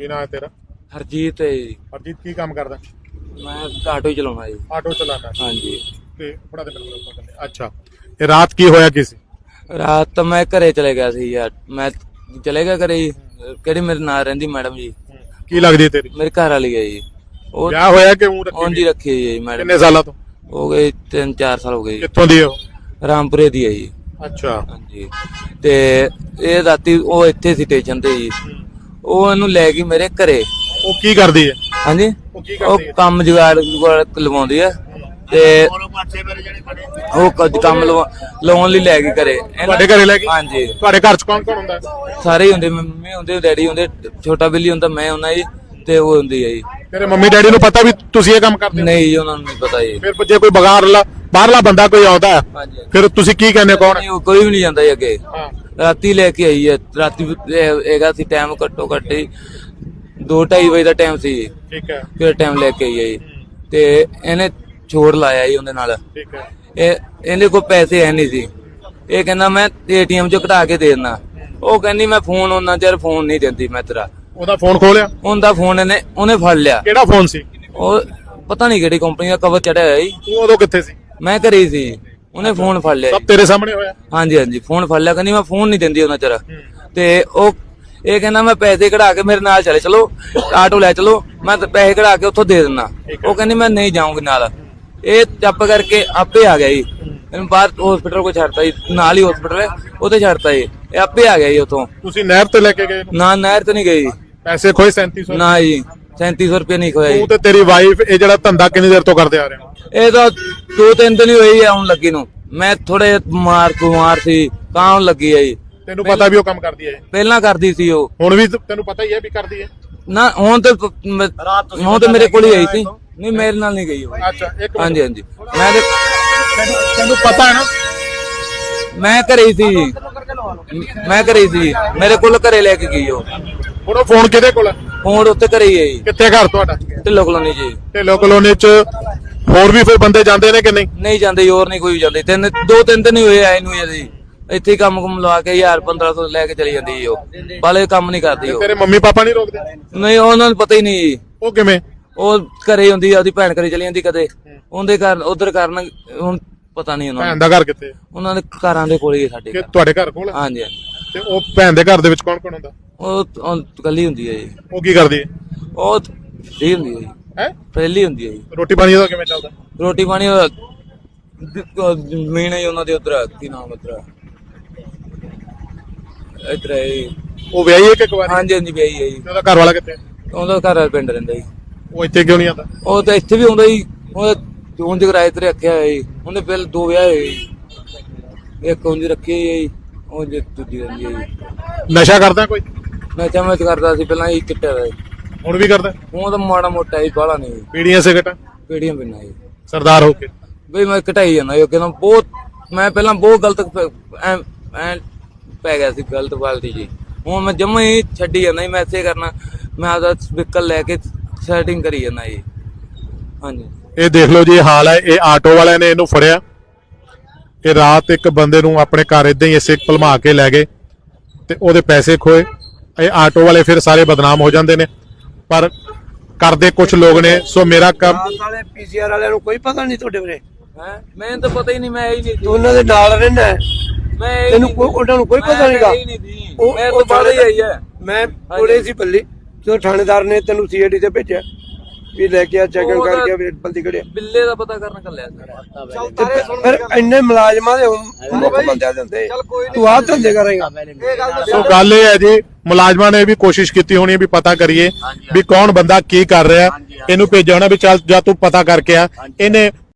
ਕੀ ਨਾਂ ਹੈ ਤੇਰਾ? ਹਰਜੀਤ ਹੈ ਜੀ। ਹਰਜੀਤ ਕੀ ਕੰਮ ਕਰਦਾ? ਮੈਂ ਆਟੋ ਹੀ ਚਲਾਉਣਾ ਜੀ। ਆਟੋ ਚਲਾਉਂਦਾ। ਹਾਂਜੀ। ਤੇ ਬੜਾ ਦੇ ਮੇਰੇ ਕੋਲ ਅੱਛਾ। ਇਹ ਰਾਤ ਕੀ ਹੋਇਆ ਕੀ ਸੀ? ਰਾਤ ਤਾਂ ਮੈਂ ਘਰੇ ਚਲੇ ਗਿਆ ਸੀ ਯਾਰ। ਮੈਂ ਚਲੇ ਗਿਆ ਘਰੇ ਜੀ। ਕਿਹੜੀ ਮੇਰੇ ਨਾਲ ਰਹਿੰਦੀ ਮੈਡਮ ਜੀ? ਕੀ ਲੱਗਦੀ ਹੈ ਤੇਰੀ? ਮੇਰੇ ਘਰ ਵਾਲੀ ਹੈ ਜੀ। ਉਹ ਵਿਆਹ ਹੋਇਆ ਕਿ ਉਹ ਰੱਖੀ ਉਂਝ ਹੀ ਰੱਖੀ ਹੋਈ ਹੈ ਜੀ ਮੈਡਮ। ਕਿੰਨੇ ਸਾਲਾਂ ਤੋਂ? ਹੋ ਗਏ 3-4 ਸਾਲ ਹੋ ਗਏ ਜੀ। ਕਿੱਥੋਂ ਦੀ ਹੈ ਉਹ? ਰਾਮਪੁਰੇ ਦੀ ਹੈ ਜੀ। ਅੱਛਾ। ਹਾਂਜੀ। ਤੇ ਇਹ ਰਾਤੀ ਉਹ ਇੱਥੇ ਸੀ ਸਟੇਸ਼ਨ ਤੇ ਜੀ। ਉਹ ਇਹਨੂੰ ਲੈ ਗਈ ਮੇਰੇ ਘਰੇ। ਉਹ ਕੀ ਕਰਦੀ ਹੈ? ਹਾਂਜੀ? ਉਹ ਕੀ ਉਹ ਕਰਦੀ ਹੈ? ਕੰਮ ਜੁਗਾੜ ਜੁਗਾੜ ਲਵਾਉਂਦੀ ਆ ਤੇ ਉਹ ਕੁਝ ਕੰਮ ਲਵਾ- ਲਾਉਣ ਲਈ ਲੈ ਗਈ ਘਰੇ। ਇਹਨਾਂ- ਤੁਹਾਡੇ ਘਰੇ ਲੈ ਗਈ? ਹਾਂਜੀ। ਤੁਹਾਡੇ ਘਰ ਚ ਕੌਣ ਕੌਣ ਹੁੰਦਾ ਹੈ? ਸਾਰੇ ਹੀ ਹੁੰਦੇ। ਮੰਮੀ ਹੁੰਦੇ ਡੈਡੀ ਹੁੰਦੇ ਛੋਟਾ ਬਿੱਲੀ ਹੁੰਦਾ ਮੈਂ ਹੁੰਦਾ ਜੀ ਤੇ ਉਹ ਹੁੰਦੀ ਹੈ ਜੀ। ਤੇਰੇ ਮੰਮੀ ਡੈਡੀ ਨੂੰ ਪਤਾ ਵੀ ਤੁਸੀਂ ਇਹ ਕੰਮ ਕਰਦੇ ਹੋ? ਨਹੀਂ ਜੀ ਉਹਨਾਂ ਨੂੰ ਨਹੀਂ ਪਤਾ ਜੀ। ਫਿਰ ਜੇ ਕੋਈ ਬਗਾਰਲਾ ਬਾਹਰਲਾ ਬੰਦਾ ਕੋਈ ਆਉਂਦਾ ਹੈ, ਹਾਂਜੀ। ਫਿਰ ਤੁਸੀਂ ਕੀ ਕਹਿੰਦੇ ਹੋ, ਕੌਣ ਹੈ? ਨਹੀਂ, ਉਹ ਕੋਈ ਵੀ ਨਹੀਂ ਜਾਂਦਾ ਜੀ ਅੱਗੇ। ਹਾਂ। ਰਾਤੀ ਲੈ ਕੇ ਆਈ ਹੈ। ਰਾਤੀ ਹੈਗਾ ਸੀ ਟਾਈਮ ਘੱਟੋ ਘੱਟ ਹੀ 2:30 ਵਜੇ ਦਾ ਟਾਈਮ ਸੀ ਠੀਕ ਹੈ। ਫਿਰ ਟਾਈਮ ਲੈ ਕੇ ਆਈ ਹੈ ਜੀ। ਤੇ ਇਹਨੇ ਛੋੜ ਲਾਇਆ ਜੀ ਉਹਦੇ ਨਾਲ। ਠੀਕ ਹੈ। ਇਹ ਇਹਦੇ ਕੋਲ ਪੈਸੇ ਹੈ ਨਹੀਂ ਸੀ। ਇਹ ਕਹਿੰਦਾ ਮੈਂ ਏਟੀਐਮ ਚੋਂ ਕਢਾ ਕੇ ਦੇ ਦਿੰਦਾ। ਉਹ ਕਹਿੰਦੀ ਮੈਂ ਫੋਨ ਉਹਨਾਂ ਚਿਰ ਫੋਨ ਨਹੀਂ ਦਿੰਦੀ ਮੈਂ ਤੇਰਾ ਉਹਦਾ ਫੋਨ ਖੋਲਿਆ ਉਹਦਾ ਫੋਨ ਇਹਨੇ ਉਹਨੇ ਫੜ ਲਿਆ। ਕਿਹੜਾ ਫੋਨ ਸੀ? ਉਹ ਪਤਾ ਨਹੀਂ ਕਿਹੜੀ ਕੰਪਨੀ ਦਾ ਕਵਰ ਚੜਿਆ ਹੋਇਆ ਜੀ। ਤੂੰ ਉਦੋਂ ਕਿੱਥੇ ਸੀ? ਮੈਂ ਘਰੇ ਹੀ ਸੀ ਉਹਨੇ ਫੋਨ ਫੜ ਲਿਆ ਸਭ ਜੀ। ਤੇਰੇ ਸਾਹਮਣੇ ਹੋਇਆ? ਹਾਂਜੀ ਹਾਂਜੀ ਫੋਨ ਫੜ ਲਿਆ ਕਹਿੰਦੀ ਮੈਂ ਫੋਨ ਨਹੀਂ ਦਿੰਦੀ ਉਹਨਾਂ ਚਿਰ। ਤੇ ਉਹ ਇਹ ਕਹਿੰਦਾ ਮੈਂ ਪੈਸੇ ਕਢਾ ਕੇ ਮੇਰੇ ਨਾਲ ਚਲੇ ਚਲੋ ਆਟੋ ਲੈ ਚਲੋ ਮੈਂ ਤਾਂ ਪੈਸੇ ਕਢਾ ਕੇ ਉੱਥੋਂ ਦੇ ਦਿੰਦਾ। ਉਹ ਕਹਿੰਦੀ ਮੈਂ ਨਹੀਂ ਜਾਊਂਗੀ ਨਾਲ। ਇਹ ਚੱਪ ਕਰਕੇ ਆਪੇ ਆ ਗਿਆ ਜੀ। ਇਹਨੂੰ ਬਾਹਰ ਹਸਪੀਟਲ ਕੋ ਛੱਡਤਾ ਜੀ ਨਾਲ ਹੀ ਹਸਪੀਟਲ ਹੈ ਉੱਥੇ ਛੱਡਤਾ ਜੀ। ਇਹ ਆਪੇ ਆ ਗਿਆ ਜੀ ਉੱਥੋਂ। ਤੁਸੀਂ ਨਹਿਰ ਤੇ ਲੈ ਕੇ ਗਏ ਇਹਨੂੰ? ਨਾ ਨਹਿਰ ਤੇ ਨਹੀਂ ਗਈ ਪੈਸੇ ਖੋਏ 3700 ਨਾ ਜੀ 3700 ਰੁਪਏ ਨਹੀਂ ਖੋਇਆ ਜੀ। ਤੂੰ ਤੇ ਤੇਰੀ ਵਾਈਫ ਇਹ ਜਿਹੜਾ ਧੰਦਾ ਕਿੰਨੀ ਦੇਰ ਤੋਂ ਕਰਦੇ ਆ ਰਹੇ ਹੋ ਇਹ ਤਾਂ ਦੋ ਤਿੰਨ ਦਿਨ ਹੀ ਹੋਈ ਆਉਣ ਲੱਗੀ ਨੂੰ। ਮੈਂ ਥੋੜੇ ਮਾਰ ਬਿਮਾਰ ਸੀ ਤਾਂ ਆਉਣ ਲੱਗੀ ਹੈ ਜੀ। ਤੈਨੂੰ ਪਤਾ ਵੀ ਉਹ ਕੰਮ ਕਰਦੀ ਹੈ। ਪਹਿਲਾਂ ਕਰਦੀ ਸੀ ਉਹ। ਹੁਣ ਵੀ ਤੈਨੂੰ ਪਤਾ ਹੀ ਹੈ ਵੀ ਕਰਦੀ ਹੈ ਨਾ ਹੁਣ ਤੇ ਹੁਣ ਤੇ ਮੇਰੇ ਕੋਲ ਹੀ ਆਈ ਸੀ। ਨਹੀਂ ਮੇਰੇ ਨਾਲ ਨਹੀਂ ਗਈ ਉਹ। ਅੱਛਾ ਇੱਕ ਹਾਂਜੀ ਹਾਂਜੀ। ਮੈਂ ਤੇ ਤੈਨੂੰ ਪਤਾ ਹੈ ਨਾ? ਮੈਂ ਘਰੇ ਹੀ ਸੀ। ਮੈਂ ਘਰੇ ਹੀ ਸੀ। ਮੇਰੇ ਕੋਲ ਘਰੇ ਲੈ ਕੇ ਗਈ ਉਹ। ਹੁਣ ਉਹ ਫੋਨ ਕਿਹਦੇ ਕੋਲ ਹੈ ਹੁਣ ਉੱਤੇ ਘਰੇ ਹੀ ਆਈ ਕਿੱਥੇ ਘਰ ਤੁਹਾਡਾ? ਢਿੱਲੋ ਕਲੋਨੀ ਜੀ। ਢਿੱਲੋਂ ਕਲੋਨੀ ਚ ਹੋਰ ਵੀ ਫਿਰ ਬੰਦੇ ਜਾਂਦੇ ਨੇ ਕਿ ਨਹੀਂ? ਨਹੀਂ ਜਾਂਦੇ ਹੋਰ ਨਹੀਂ ਕੋਈ ਜਾਂਦੇ। ਤਿੰਨ ਦੋ ਤਿੰਨ ਦਿਨ ਹੀ ਹੋਏ ਆਏ ਨੂੰ ਜੀ ਇੱਥੇ ਹੀ ਕੰਮ ਕੁਮ ਲਵਾ ਕੇ 1000 1500 ਲੈ ਕੇ ਚਲੀ ਜਾਂਦੀ ਜੀ ਉਹ। ਬਾਲੇ ਕੰਮ ਨਹੀਂ ਕਰਦੀ ਉਹ। ਤੇਰੇ ਮੰਮੀ ਪਾਪਾ ਨਹੀਂ ਰੋਕਦੇ? ਨਹੀਂ ਉਹਨਾਂ ਨੂੰ ਪਤਾ ਹੀ ਨਹੀਂ। ਜੀ ਉਹ ਕਿਵੇਂ? ਉਹ ਘਰੇ ਹੁੰਦੀ ਆ ਉਹਦੀ ਭੈਣ ਘਰੇ ਚਲੀ ਜਾਂਦੀ ਕਦੇ। ਉਹਦੇ ਕਾਰਨ ਉਧਰ ਕਾਰਨ ਹੁਣ ਪਤਾ ਨਹੀਂ ਉਹਨਾਂ ਭੈਣ ਦਾ ਘਰ ਕਿੱਥੇ ਹੈ? ਉਹਨਾਂ ਦੇ ਘਰਾਂ ਦੇ ਕੋਲ ਹੀ ਹੈ ਸਾਡੇ ਕਿ ਘਰ। ਤੁਹਾਡੇ ਘਰ ਕੋਲ ਹੈ? ਹਾਂਜੀ ਹਾਂਜੀ। ਤੇ ਉਹ ਭੈਣ ਦੇ ਘਰ ਦੇ ਵਿੱਚ ਕੌਣ ਕੌਣ ਹੁੰਦਾ? ਉਹ ਉਹ ਕੱਲੀ ਹੁੰਦੀ ਹੈ ਜੀ। ਉਹ ਕੀ ਕਰਦੀ ਹੈ ਉਹ ਫ੍ਰੀ ਹੁੰਦੀ ਹੈ ਜੀ। ਹੈ? ਪਹਿਲੀ ਹੁੰਦੀ ਹੈ ਜੀ। ਰੋਟੀ ਪਾਣੀ ਉਹਦਾ ਕਿਵੇਂ ਚੱਲਦਾ? ਰੋਟੀ ਪਾਣੀ ਜ਼ਮੀਨ ਹੈ ਉਹਨਾਂ ਦੇ ਉਧਰ ਕੀ ਨਾਮ ਉਧਰ? ਇਧਰ ਹੈ ਜੀ। ਉਹ ਵਿਆਹੀ ਹੈ ਕਿ ਕੁਵਾਰੀ ਹਾਂਜੀ ਹਾਂਜੀ ਵਿਆਹੀ ਹੈ ਜੀ। ਉਹਦਾ ਘਰ ਵਾਲਾ ਕਿੱਥੇ? ਉਹਦਾ ਘਰ ਵਾਲਾ ਪਿੰਡ ਰਹਿੰਦਾ ਜੀ। ਉਹ ਇੱਥੇ ਕਿਉਂ ਨਹੀਂ ਆਉਂਦਾ? ਉਹ ਤਾਂ ਇੱਥੇ ਵੀ ਆਉਂਦਾ ਜੀ। ਉਹ ਉਂਝ ਕਿਰਾਏ ਤੇ ਰੱਖਿਆ ਹੋਇਆ ਜੀ। ਉਹਨੇ ਪਹਿਲ ਦੋ ਵਿਆਹ ਹੋਏ ਜੀ। ਇੱਕ ਉਂਝ ਰੱਖੀ ਹੈ ਜੀ ਉਹ ਜੇ ਦੂਜੀ ਰਹਿੰਦੀ ਹੈ ਜੀ। ਨਸ਼ਾ ਕਰਦਾ ਕੋਈ? ਮੈਂ ਚਮਚ ਕਰਦਾ ਸੀ ਪਹਿਲਾਂ ਹੀ ਚਿੱਟੇ ਦਾ ਜੀ। ਹੁਣ ਵੀ ਕਰਦਾ? ਹੁਣ ਤਾਂ ਮਾੜਾ ਮੋਟਾ ਹੀ ਬਾਹਲਾ ਨਹੀਂ ਪੀੜੀਆਂ ਸਿਗਰਟਾਂ? ਪੀੜੀਆਂ ਪਿੰਨਾ ਜੀ। ਸਰਦਾਰ ਹੋ ਕੇ? ਬਈ ਮੈਂ ਘਟਾਈ ਜਾਂਦਾ ਇਹ ਕਹਿੰਦਾ ਬਹੁਤ ਮੈਂ ਪਹਿਲਾਂ ਬਹੁਤ ਗਲਤ ਐਂ ਐਂ ਪੈ ਗਿਆ ਸੀ ਗਲਤ ਬਾਲਟੀ ਜੀ। ਹੁਣ ਮੈਂ ਜਮਾ ਹੀ ਛੱਡੀ ਜਾਂਦਾ ਮੈਂ ਇੱਥੇ ਕਰਨਾ ਮੈਂ ਆਪਦਾ ਵਹੀਕਲ ਲੈ ਕੇ ਸੈਟਿੰਗ ਕਰੀ ਜਾਂਦਾ ਜੀ। ਹਾਂਜੀ। ਇਹ ਦੇਖ ਲਓ ਜੀ ਇਹ ਹਾਲ ਹੈ ਇਹ ਆਟੋ ਵਾਲਿਆਂ ਨੇ ਇਹਨੂੰ ਫੜਿਆ। ਕਿ ਰਾਤ ਇੱਕ ਬੰਦੇ ਨੂੰ ਆਪਣੇ ਘਰ ਇਦਾਂ ਹੀ ਇਸੇ ਭਲਮਾ ਕੇ ਲੈ ਗਏ ਤੇ ਉਹਦੇ ਪੈਸੇ ਖੋਏ। ਇਹ ਆਟੋ ਵਾਲੇ ਫਿਰ ਸਾਰੇ ਬਦਨਾਮ ਹੋ ਜਾਂਦੇ ਨੇ। ਪਰ ਕਰਦੇ ਕੁਝ ਲੋਕ ਨੇ ਸੋ ਮੇਰਾ ਕੰਮ ਵਾਲੇ ਪੀਸੀਆਰ ਵਾਲਿਆਂ ਨੂੰ ਕੋਈ ਪਤਾ ਨਹੀਂ ਤੁਹਾਡੇ ਬਾਰੇ ਹੈ? ਮੈਨੂੰ ਤਾਂ ਪਤਾ ਹੀ ਨਹੀਂ ਮੈਂ ਇਹ ਹੀ ਨਹੀਂ ਤੂੰ ਉਹਨਾਂ ਦੇ ਨਾਲ ਰਹਿੰਦਾ ਹੈ। ਮੈਂ ਤੈਨੂੰ ਕੋਈ ਉਹਨਾਂ ਨੂੰ ਕੋਈ ਪਤਾ ਨਹੀਂਗਾ। ਇਹ ਹੀ ਨਹੀਂ ਦੀ ਮੈਂ ਤਾਂ ਬਾਹਰ ਹੀ ਆਈ ਹੈ ਮੈਂ ਕੋਲੇ ਸੀ ਬੱਲੀ ਤੇ ਥਾਣੇਦਾਰ ਨੇ ਤੈਨੂੰ ਸੀਆਈਡੀ ਤੇ ਭੇਜਿਆ। ਵੀ ਲੈ ਕੇ ਆ ਚੈਕਿੰਗ ਉਹ ਕਰਕੇ ਵੀ ਬੰਦੀ ਕੜਿਆ ਬਿੱਲੇ ਦਾ ਪਤਾ ਕਰਨ ਕੱਲਿਆ ਫਿਰ- ਇੰਨੇ ਮੁਲਾਜ਼ਮਾਂ ਦੇ ਮੁੱਖ ਬੰਦਿਆਂ ਦੇ ਹੁੰਦੇ। ਤੂੰ ਆਹ ਧੰਦੇ ਕਰੇਗਾ। ਸੋ ਗੱਲ ਇਹ ਹੈ ਜੀ ਮੁਲਾਜ਼ਮਾਂ ਨੇ ਵੀ ਕੋਸ਼ਿਸ਼ ਕੀਤੀ ਹੋਣੀ ਹੈ ਵੀ ਪਤਾ ਕਰੀਏ ਵੀ ਕੌਣ ਬੰਦਾ ਕੀ ਕਰ ਰਿਹਾ ਇਹਨੂੰ ਭੇਜਿਆ ਹੋਣਾ ਵੀ ਚੱਲ ਜਾਂ ਤੂੰ ਪਤਾ ਕਰਕੇ ਆ। ਇਹਨੇ